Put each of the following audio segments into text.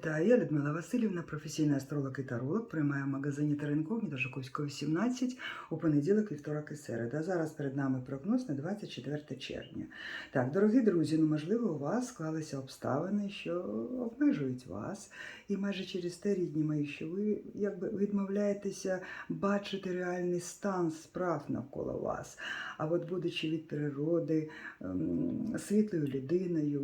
Вітаю, я Людмила Васильівна, професійний астролог і таролог. Приймаю в магазині Теренкогні до Жуковського 17 у понеділок, вівторок і середа. Зараз перед нами прогноз на 24 червня. Так, дорогі друзі, ну можливо, у вас склалися обставини, що обмежують вас, і майже через те, рідні мої, що ви якби відмовляєтеся бачити реальний стан справ навколо вас. А от будучи від природи ем, світлою людиною,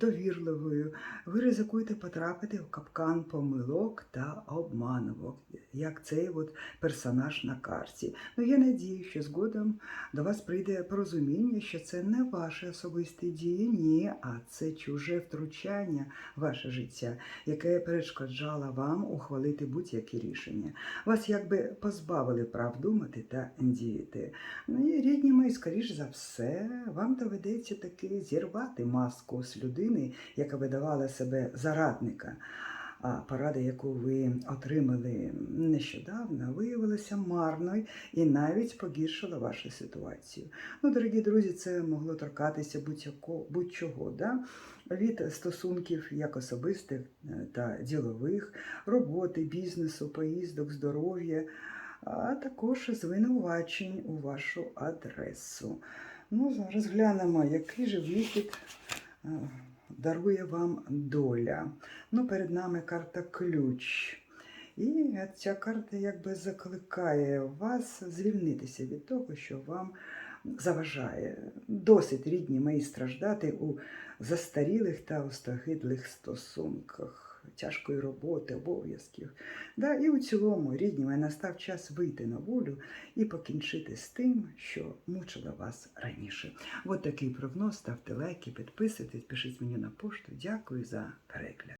довірливою, ви ризикуєте потрапити капкан помилок та обманувок, як цей от персонаж на карті. Ну, я надію, що згодом до вас прийде порозуміння, що це не ваші особисті дії, ні, а це чуже втручання в ваше життя, яке перешкоджало вам ухвалити будь-які рішення. Вас якби позбавили прав думати та діяти. Ну і рідні мої, скоріш за все, вам доведеться таки зірвати маску з людини, яка видавала себе зарадника. А порада, яку ви отримали нещодавно, виявилася марною і навіть погіршила вашу ситуацію. Ну, дорогі друзі, це могло торкатися будь-чого. Да? Від стосунків як особистих е, та ділових, роботи, бізнесу, поїздок, здоров'я, а також звинувачень у вашу адресу. Ну, зараз глянемо, який же вихід е, дарує вам доля. Ну, перед нами карта ключ. І ця карта якби закликає вас звільнитися від того, що вам заважає. Досить рідні мої страждати у застарілих та остогидлих стосунках, тяжкої роботи, обов'язків. Да, і у цілому, рідні настав час вийти на волю і покінчити з тим, що мучило вас раніше. От такий прогноз. Ставте лайки, підписуйтесь, пишіть мені на пошту. Дякую за перегляд.